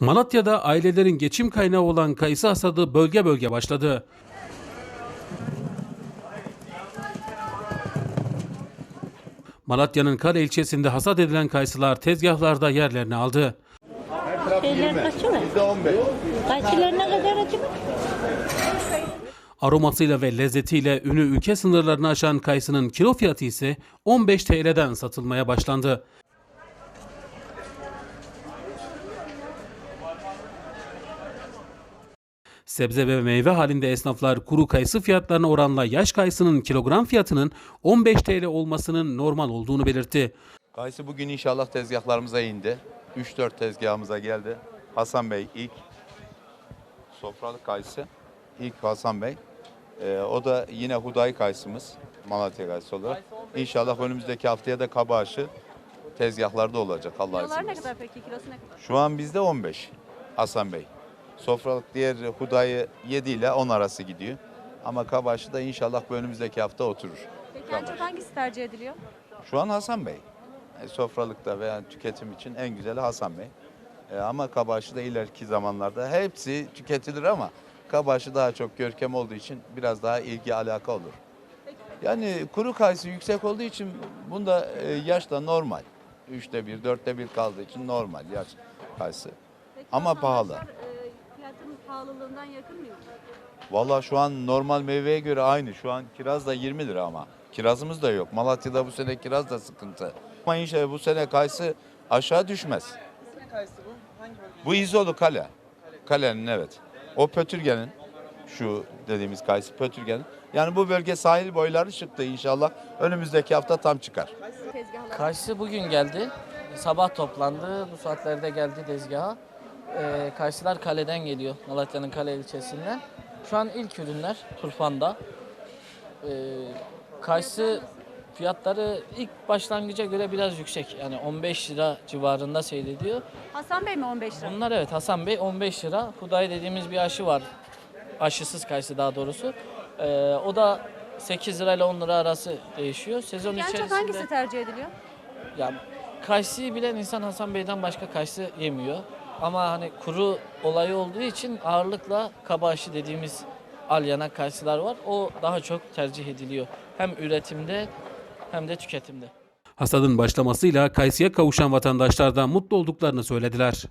Malatya'da ailelerin geçim kaynağı olan kayısı hasadı bölge bölge başladı. Malatya'nın Kale ilçesinde hasat edilen kayısılar tezgahlarda yerlerini aldı. Şeyler kaçı mı? Kaçılar ne kadar? Aromasıyla ve lezzetiyle ünü ülke sınırlarını aşan kayısının kilo fiyatı ise 15 TL'den satılmaya başlandı. Sebze ve meyve halinde esnaflar kuru kayısı fiyatlarına oranla yaş kayısının kilogram fiyatının 15 TL olmasının normal olduğunu belirtti. Kayısı bugün inşallah tezgahlarımıza indi. 3-4 tezgahımıza geldi. Hasan Bey ilk sofralık kayısı. ilk Hasan Bey. Ee, o da yine Huday kayısımız. Malatya kayısı olarak. İnşallah önümüzdeki haftaya da kabaşı tezgahlarda olacak Allah izin Kilolar ne verirse. kadar peki? Kilosu ne kadar? Şu an bizde 15 Hasan Bey. Sofralık diğer Hudayı 7 ile 10 arası gidiyor. Ama kabaşı da inşallah bu önümüzdeki hafta oturur. Peki en çok hangisi tercih ediliyor? Şu an Hasan Bey. E, sofralıkta veya tüketim için en güzeli Hasan Bey. E, ama kabaşı da ileriki zamanlarda hepsi tüketilir ama kabaşı daha çok görkem olduğu için biraz daha ilgi alaka olur. Yani kuru kayısı yüksek olduğu için bunda e, yaş da normal. Üçte bir, dörtte bir kaldığı için normal yaş kayısı. Peki Ama pahalı. e, fiyatın pahalılığından yakın mıyım? Valla şu an normal meyveye göre aynı. Şu an kiraz da 20 lira ama. Kirazımız da yok. Malatya'da bu sene kiraz da sıkıntı. Ama inşallah bu sene kayısı aşağı düşmez. Ne kayısı bu? Hangi bölge? Bu İzolu Kale. Kalenin evet. O Pötürgen'in şu dediğimiz kayısı Pötürgen'in. Yani bu bölge sahil boyları çıktı inşallah. Önümüzdeki hafta tam çıkar. Tezgahlar. Karşısı bugün geldi. Sabah toplandı. Bu saatlerde geldi tezgaha. Ee, karşılar kaleden geliyor. Malatya'nın kale ilçesinden. Şu an ilk ürünler Turfan'da. Ee, karşı fiyatları ilk başlangıca göre biraz yüksek. Yani 15 lira civarında seyrediyor. Hasan Bey mi 15 lira? Bunlar evet Hasan Bey 15 lira. Huday dediğimiz bir aşı var. Aşısız kayısı daha doğrusu. Ee, o da 8 lirayla 10 lira arası değişiyor. Sezon çok içerisinde... hangisi tercih ediliyor? Ya kayısıyı bilen insan Hasan Bey'den başka kayısı yemiyor. Ama hani kuru olayı olduğu için ağırlıkla kabaşı dediğimiz alyana kayısılar var. O daha çok tercih ediliyor. Hem üretimde hem de tüketimde. Hasadın başlamasıyla kayısıya kavuşan vatandaşlar da mutlu olduklarını söylediler.